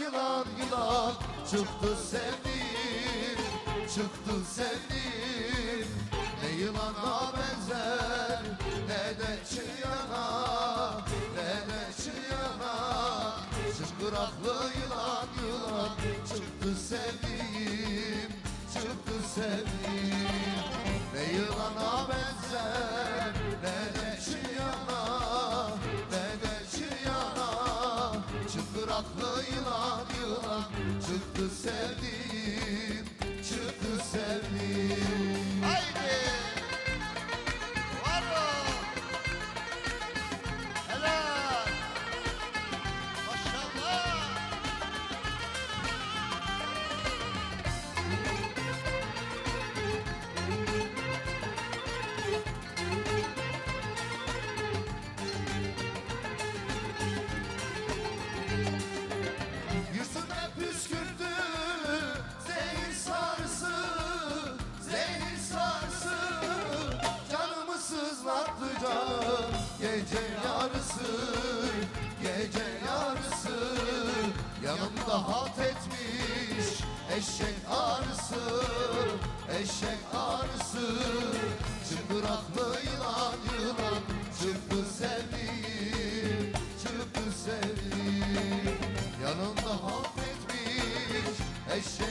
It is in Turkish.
yılan yılan. Çıktı sevdiğim Çıktı sevdiğim. Ne yılana benzer Ne de çıyana Ne de çıyana. Çıngıraklı yılan yılan. Çıktı sevdiğim Çıktı sevdiğim. Ne yılana benzer Yanımda halt etmiş eşek arısı Eşek arısı. Çıngıraklı yılan yılan Çıktı sevdiğim Çıktı sevdiğim. Yanımda halt etmiş eşek